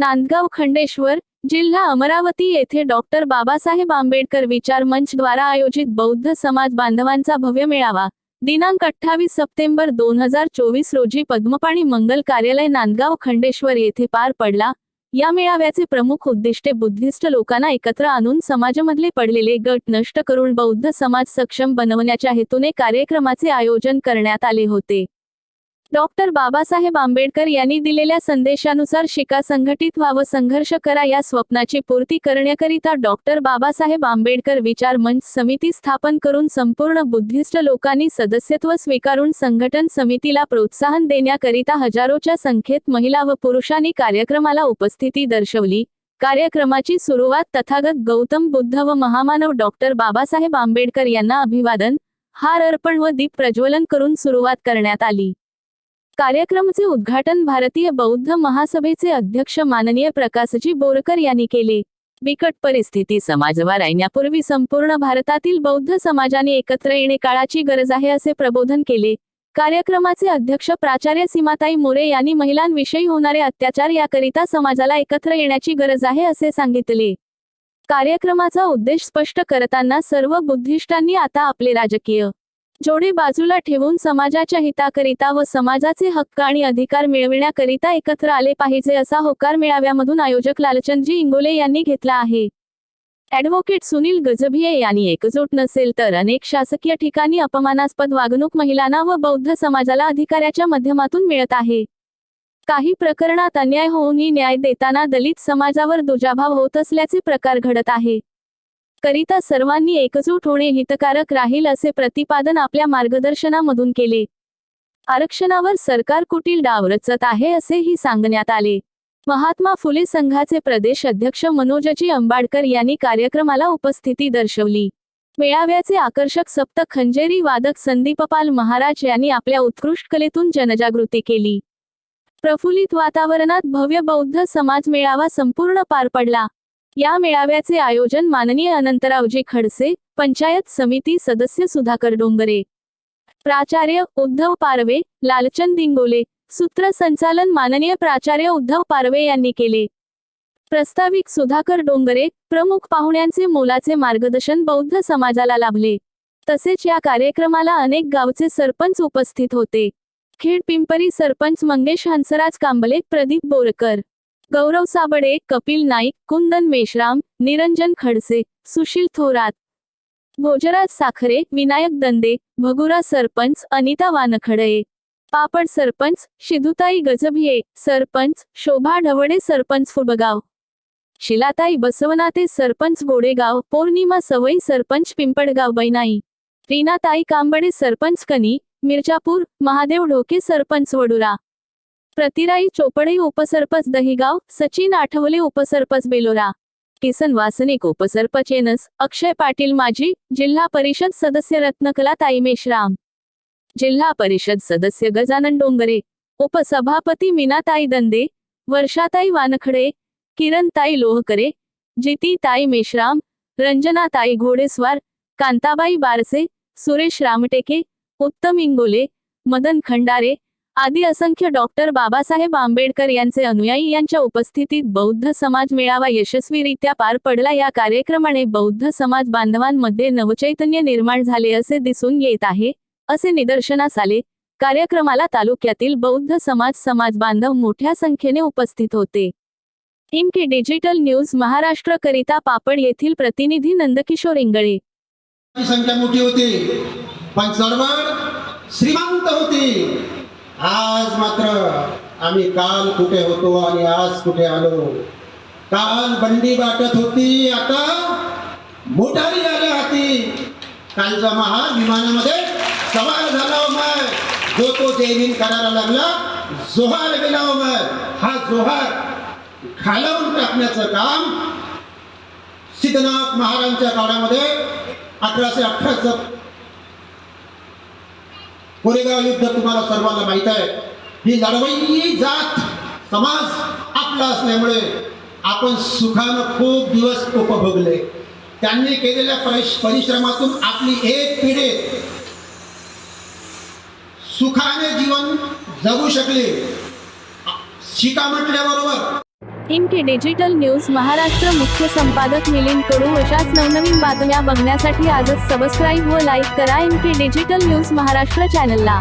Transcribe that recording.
नांदगाव खंडेश्वर जिल्हा अमरावती येथे डॉक्टर बाबासाहेब आंबेडकर विचार मंच द्वारा आयोजित बौद्ध समाज बांधवांचा भव्य मेळावा. दिनांक अठ्ठावीस सप्टेंबर दोन हजार चोवीस रोजी पद्मपाणी मंगल कार्यालय नांदगाव खंडेश्वर येथे पार पडला. या मेळाव्याचे प्रमुख उद्दिष्टे बुद्धिस्ट लोकांना एकत्र आणून समाजामधले पडलेले गट नष्ट करून बौद्ध समाज सक्षम बनवण्याच्या हेतूने कार्यक्रमाचे आयोजन करण्यात आले होते. डॉक्टर बाबासाहेब आंबेडकर यांनी दिलेल्या संदेशानुसार शिका संघटित व्हावं संघर्ष करा या स्वप्नाची पूर्ती करण्याकरिता डॉक्टर बाबासाहेब आंबेडकर विचार मंच समिती स्थापन करून संपूर्ण बुद्धिस्ट लोकांनी सदस्यत्व स्वीकारून संघटन समितीला प्रोत्साहन देण्याकरिता हजारोच्या संख्येत महिला व पुरुषांनी कार्यक्रमाला उपस्थिती दर्शवली. कार्यक्रमाची सुरुवात तथागत गौतम बुद्ध व महामानव डॉक्टर बाबासाहेब आंबेडकर यांना अभिवादन हार अर्पण व दीप प्रज्वलन करून सुरुवात करण्यात आली. कार्यक्रमाचे उद्घाटन भारतीय बौद्ध महासभेचे अध्यक्ष माननीय प्रकाशजी बोरकर यांनी केले. बिकट परिस्थिती समाजवर येण्यापूर्वी संपूर्ण भारतातील बौद्ध समाजाने एकत्र येणे काळाची गरज आहे असे प्रबोधन केले. कार्यक्रमाचे अध्यक्ष प्राचार्य सीमाताई मोरे यांनी महिलांविषयी होणारे अत्याचार याकरिता समाजाला एकत्र येण्याची गरज आहे असे सांगितले. कार्यक्रमाचा उद्देश स्पष्ट करताना सर्व बुद्धिष्टांनी आता आपले राजकीय जोडे बाजूला ठेवून समाजाच्या हिताकरिता व समाजाचे हक्क आणि अधिकार मिळविण्याकरिता एकत्र आले पाहिजे असा होकार मेळाव्यामधून आयोजक लालचंदजी इंगोले यांनी घेतला आहे. ॲडव्होकेट सुनील गजभिये यांनी एकजूट नसेल तर अनेक शासकीय ठिकाणी अपमानास्पद वागणूक महिलांना व बौद्ध समाजाला अधिकाऱ्याच्या माध्यमातून मिळत आहे. काही प्रकरणात अन्याय होऊनही न्याय देताना दलित समाजावर दुजाभाव होत असल्याचे प्रकार घडत आहे. करिता सर्वांनी एकजूट होणे हितकारक राहील असे प्रतिपादन आपल्या मार्गदर्शनामधून केले. आरक्षणावर सरकार कुटील डाव रचत आहे असेही सांगण्यात आले. महात्मा फुले संघाचे प्रदेश अध्यक्ष मनोजजी अंबाडकर यांनी कार्यक्रमाला उपस्थिती दर्शवली. मेळाव्याचे आकर्षक सप्त खंजेरी वादक संदीपपाल महाराज यांनी आपल्या उत्कृष्ट कलेतून जनजागृती केली. प्रफुल्लित वातावरणात भव्य बौद्ध समाज मेळावा संपूर्ण पार पडला. या मेळाव्याचे आयोजन माननीय अनंतरावजी खडसे पंचायत समिती सदस्य सुधाकर डोंगरे प्राचार्य उद्धव पारवे लालचंद इंगोले सूत्रसंचालन माननीय प्राचार्य उद्धव पारवे यांनी केले. प्रस्ताविक सुधाकर डोंगरे प्रमुख पाहुण्यांचे मोलाचे मार्गदर्शन बौद्ध समाजाला लाभले. तसेच या कार्यक्रमाला अनेक गावचे सरपंच उपस्थित होते. खेड पिंपरी सरपंच मंगेश हंसराज कांबले प्रदीप बोरकर. गौरव साबडे कपिल नाईक कुंदन मेश्राम निरंजन खडसे सुशील थोरात भोजराज साखरे विनायक दंदे भगुरा सरपंच अनिता वानखडे. पापड सरपंच शिदुताई गजभिये सरपंच शोभा ढवडे सरपंच फुबगाव शिलाताई बसवनाते सरपंच गोडेगाव पौर्णिमा सवई सरपंच पिंपळगाव बैनाई. रीनाताई कांबडे सरपंच कनी मिर्जापूर महादेव ढोके सरपंच वडुरा. प्रतिराई चोपडे उपसरपंच दहिगाव सचिन आठवले उपसरपंच बेलोरा. किसन वासनिक उपसरपंच एनस अक्षय पाटील माजी जिल्हा परिषद सदस्य रत्नकला ताई मेश्राम. जिल्हा परिषद सदस्य गजानन डोंगरे. उपसभापती मीनाताई दंदे वर्षाताई वानखडे किरणताई लोहकरे जितीताई मेश्राम रंजनाताई घोडेस्वार कांताबाई बारसे सुरेश रामटेके उत्तम इंगोले मदन खंडारे आदी असंख्य डॉक्टर बाबासाहेब आंबेडकर यांचे अनुयायी यांच्या उपस्थितीत बौद्ध समाज मेळावा यशस्वीरित्या पार पडला. या कार्यक्रमाने बौद्ध समाज बांधवांमध्ये नवचैतन्य निर्माण झाले असे दिसून येत आहे. असे निदर्शनास आले. कार्यक्रमाला तालुक्यातील बौद्ध समाज समाज बांधव मोठ्या संख्येने उपस्थित होते. इमके डिजिटल न्यूज महाराष्ट्र करिता पापड येथील प्रतिनिधी नंदकिशोर इंगळे. संख्या मोठी होती. पण सर्व श्रीमंत होती. आज मात्र आम्ही काल कुठे होतो आणि आज कुठे आलो? काल बंडी वाटत होती आता मोटारी आल्या हाती. कालचा महार विमानामध्ये सवार झाला हो मग जो तो जैनीन करायला लागला जोहार गेला हो मग हा जोहार खालवून टाकण्याचं काम सिद्धनाथ महाराजांच्या काळामध्ये अठराशे अठराचं कोरेगाव युद्ध तुम्हाला सर्वांना माहीत आहे. ही लढवई जात समाज आपला असल्यामुळे आपण सुखानं खूप दिवस उपभोगले. त्यांनी केलेल्या परिश परिश्रमातून आपली एक पिढी सुखाने जीवन जगू शकले. शिका म्हटल्याबरोबर M K digital news Maharashtra मुख्य संपादक मिलिंद कडू अशाच नवनवीन बातम्या बघण्यासाठी आजच सबस्क्राईब व लाईक करा M K digital news Maharashtra चॅनलला